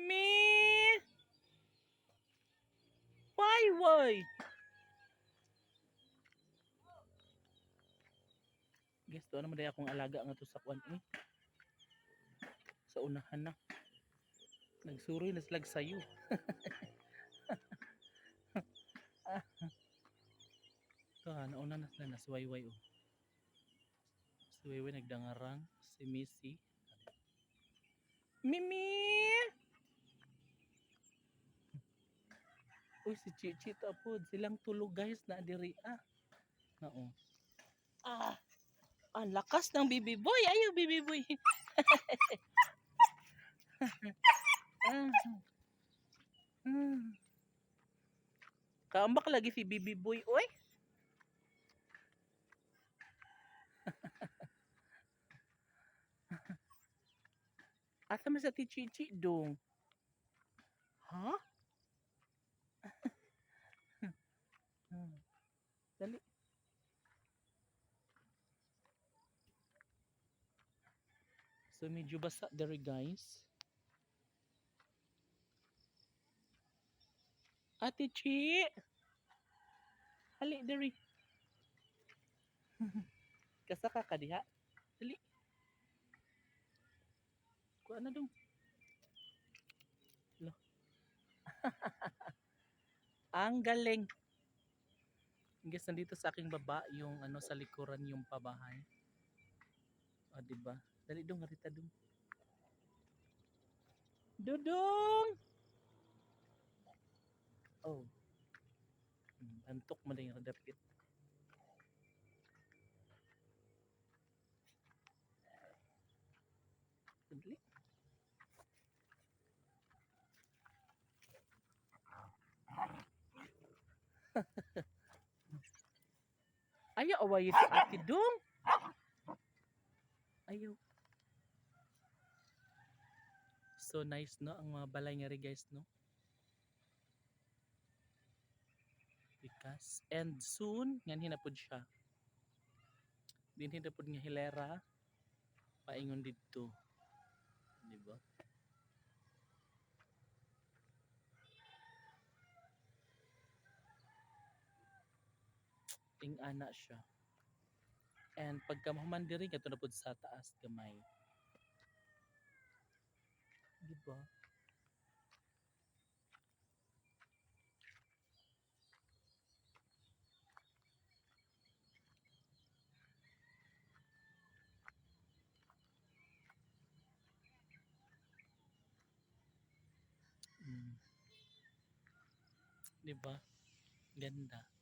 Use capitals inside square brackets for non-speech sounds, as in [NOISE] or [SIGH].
Mimi! Why, why? Guess to ano man daya akong alaga nga to sa kwan eh. Sa unahan na. Nagsuroy na slag sayo. [LAUGHS] Ito ha, nauna na sila na si Wayway oh. Si Wayway nagdangarang, si Missy. Mimi! Uy, si Chichi tapod. Silang tulog guys na diri ah. Nao. Ah! Ang lakas ng bibi boy. Ayaw bibi boy. ah. [LAUGHS] Ah. Kaambak lagi si bibi boy. Oy. [LAUGHS] Asa man sa ti Chichi dong? Ha? Dali. So medyo basa dere guys. Ate Chi! Hali dere. [LAUGHS] Kasaka ka diha. Dali. Kuha na dong. Lo. [LAUGHS] Ang galing. Guys, nandito sa aking baba yung ano sa likuran yung pabahay. O, di ba? Dali dong, harita dong. Dudong! Oh. Hmm, Antok mo na yung dapit. Dali. [LAUGHS] Ayaw awayin si ate dong. Ayaw. So nice no ang mga balay nga rin guys no. Because and soon nga hinapod siya. Din hinapod nga hilera paingon didto. Di ba? Ting ana siya. And pagka mahuman diri kato na pud sa taas gamay. Di ba? Mm. Di ba? Ganda.